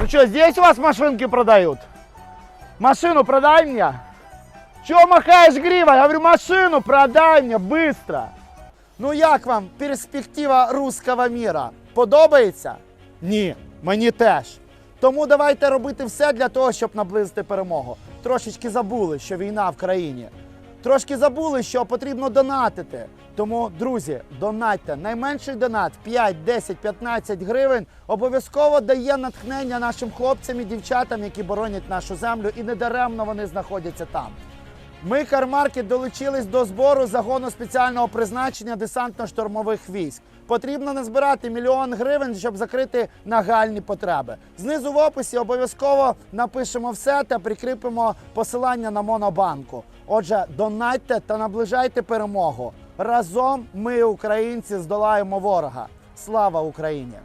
Ну что, здесь у вас машинки продают? Машину продай мне. Чего махаешь гривой? Я говорю, машину продай мне быстро. Ну як вам перспектива руського міра? Подобається? Ні, мені теж. Тому давайте робити все для того, щоб наблизити перемогу. Трошечки забули, що війна в країні. Трошки забули, що потрібно донатити. Тому, друзі, донатьте. Найменший донат 5, 10, 15 гривень обов'язково дає натхнення нашим хлопцям і дівчатам, які боронять нашу землю, і недаремно вони знаходяться там. Ми, Кармаркет, долучились до збору загону спеціального призначення десантно-штурмових військ. Потрібно назбирати мільйон гривень, щоб закрити нагальні потреби. Знизу в описі обов'язково напишемо все та прикріпимо посилання на монобанку. Отже, донатьте та наближайте перемогу. Разом ми, українці, здолаємо ворога. Слава Україні!